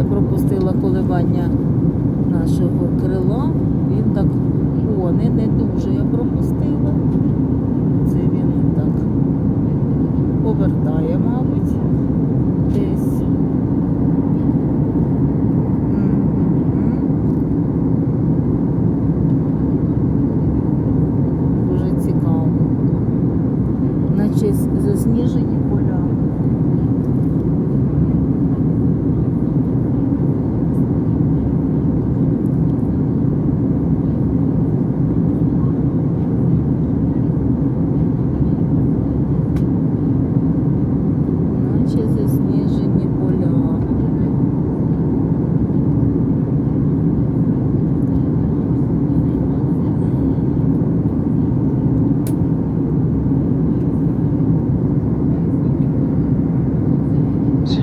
Я пропустила коливання нашого крила. Він так. О, не, не дуже я пропустила.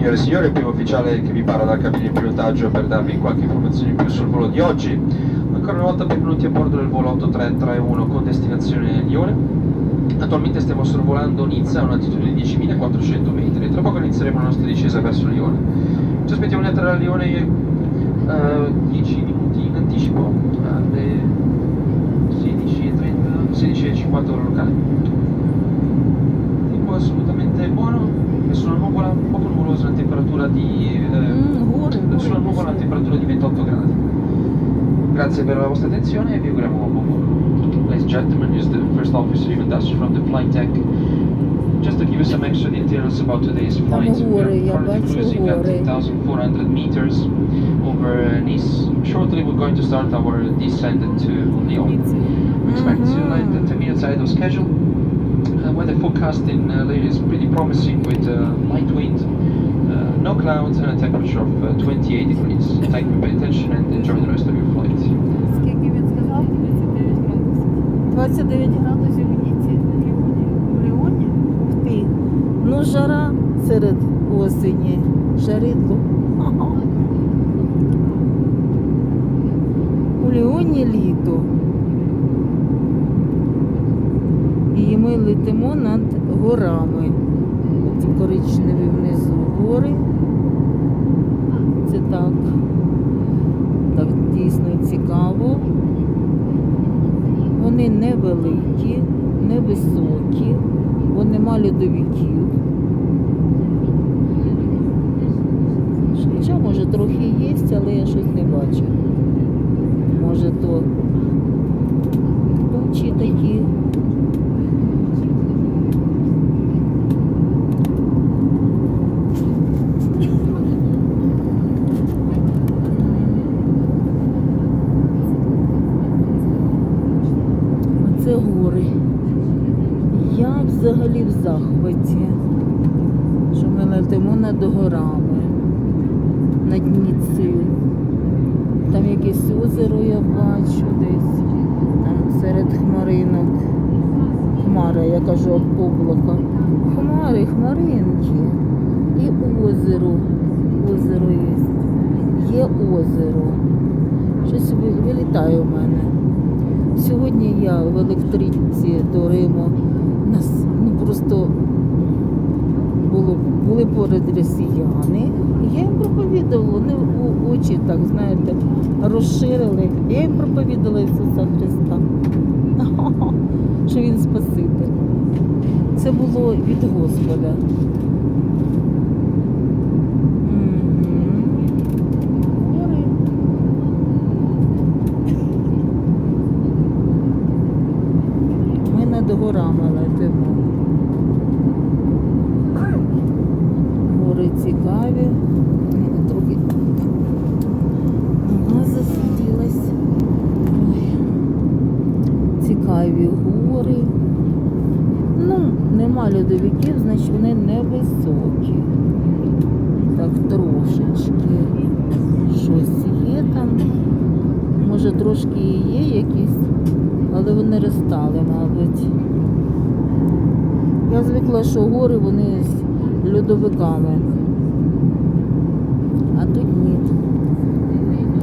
Signore e signori, il primo ufficiale che vi parla dalla cabina di pilotaggio per darvi qualche informazione in più sul volo di oggi. Ancora una volta benvenuti a bordo del volo 8331 con destinazione Lione. Attualmente stiamo sorvolando Nizza a un'altitudine di 10.400 metri. Tra poco inizieremo la nostra discesa verso Lione. Ci aspettiamo di entrare a Lione eh, 10 minuti in anticipo, alle 16.30, 16.50 ore locale. mm, sulla nuvola a temperatura di 28 gradi. Grazie per la vostra attenzione e vi auguriamo un buon volo. Ladies and gentlemen, is the first officer Ivan Dash from the flight deck. Just to give you some extra details about today's flight, we are currently cruising at 2,400 meters over Nice. Shortly we're going to start our descent to Lyon. We expect to land 10 minutes ahead of schedule. The weather forecast in uh, Lyon is pretty promising with uh, light wind no clouds, and a temperature of uh, 28 degrees. Thank you for your attention and enjoy the rest of your flight. Скільки він сказав? 29 градусів. 29 градусів в Ніці. В Ліоні. В Ліоні? Ух ти. Ну, жара серед осені. Жаридло. У Ліоні літо. І ми летимо над горами. Коричневі внизу гори. Це так. Так дійсно цікаво. Вони невеликі, невисокі, бо нема льодовиків. Хоча, може, трохи є, але я щось не бачу. Може, то тучі такі. Оце гори. Я взагалі в захваті, що ми летимо над горами, над Ніцею. Там якесь озеро я бачу десь, там серед хмаринок. Хмара, я кажу об облака. Хмари, хмаринки. І озеро. Озеро є. Є озеро. Щось вилітає у мене. Сьогодні я в електричці до Риму. Нас ну просто було, були поряд росіяни. Я їм проповідувала, вони у- очі так, знаєте, розширили. Я їм проповідала Ісуса Христа. Що Він Спаситель. Це було від Господа. Мгм. Гори. Ми над горами летимо. Гори цікаві. Мене трохи нога засиділась. Ой. Цікаві гори. Ну, нема льодовиків, значить вони невисокі. Так трошечки. Щось є там. Може трошки і є якісь, але вони розстали, мабуть. Я звикла, що гори вони з льодовиками.